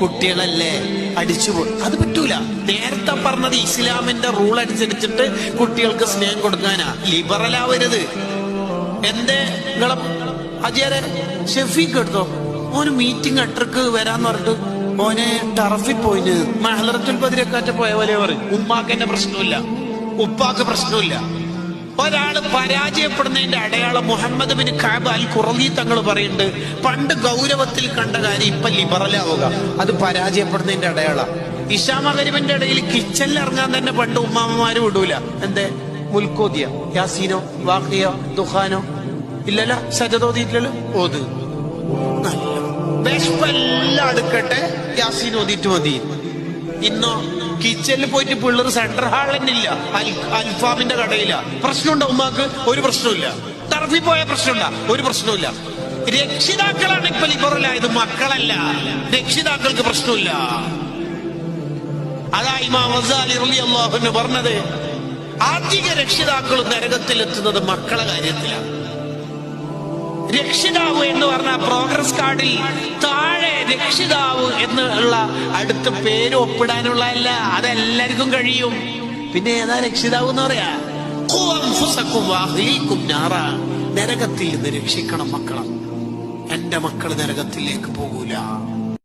കുട്ടികളല്ലേ? അടിച്ചു പോ അത് പറ്റൂല. നേരത്തെ പറഞ്ഞത് ഇസ്ലാമിന്റെ റൂൾ അനുസരിച്ചിട്ട് കുട്ടികൾക്ക് സ്നേഹം കൊടുക്കാനാ. ലിബറൽ ആവരുത്. എന്തേ? നിങ്ങളെ അജിയാരെ ഷെഫീക്ക് എടുത്തോ? ഓന് മീറ്റിംഗ് അട്ടർക്ക് വരാന്ന് പറഞ്ഞിട്ട് ഓനെ ടറഫിൽ പോയിന്. മഹലറത്തുൽ ബദിരക്കാറ്റ പോയ പോലെ പറയും. ഉമ്മാക്ക് പ്രശ്നമില്ല ഉപ്പാക്ക് പ്രശ്നമില്ല പരാജയപ്പെടുന്നതിന്റെ അടയാളം മുഹമ്മദ് ബിൻ ഖാബ് അൽ കുറലി തങ്ങൾ പറയുന്നുണ്ട്. പണ്ട് ഗൗരവത്തിൽ കണ്ട കാര്യം ഇപ്പൊ ലിബറലാവുക അത് പരാജയപ്പെടുന്നതിന്റെ അടയാളം. ഇഷാമകരിവന്റെ ഇടയിൽ കിച്ചണിൽ ഇറങ്ങാൻ തന്നെ പണ്ട് ഉമ്മാമ്മമാര് വിടൂല. എന്തേ? മുൽക്കോദിയ യാസീനോ വാഖിയോ ദുഖാനോ. ഇല്ലല്ല സജതോദിയില്ലല്ലോ ഓത്. നല്ല. അടുക്കട്ടെ യാസീൻ ഓതിയിട്ട് മതി. ഇന്നോ കിച്ചണിൽ പോയിട്ട് പിള്ളേർ സെൻട്രൽ ഇല്ല. അൽഫാമിന്റെ കടയില്ല പ്രശ്നമുണ്ടോ ഉമ്മാക്ക്? ഒരു പ്രശ്നമില്ല ടർഫിൽ പോയ പ്രശ്നമില്ല ഒരു പ്രശ്നമില്ല രക്ഷിതാക്കളാണ് ഇപ്പൊ ലിബറലായത് മക്കളല്ല. രക്ഷിതാക്കൾക്ക് പ്രശ്നമില്ല അതാ ഇമാം അൻഹു പറഞ്ഞത്. അധിക നരകത്തിൽ എത്തുന്നത് മക്കളെ കാര്യത്തിലാണ് രക്ഷിതാവ് എന്ന് പറഞ്ഞ പ്രോഗ്രസ് കാർഡിൽ താഴെ രക്ഷിതാവ് എന്നുള്ള അടുത്ത പേര് ഒപ്പിടാനുള്ളതല്ല അതെല്ലാവർക്കും കഴിയും. പിന്നെ ഏതാ രക്ഷിതാവ് എന്ന് പറയാ. നരകത്തിൽ നിന്ന് രക്ഷിക്കണം മക്കളെ. എന്റെ മക്കൾ നരകത്തിലേക്ക് പോകൂല.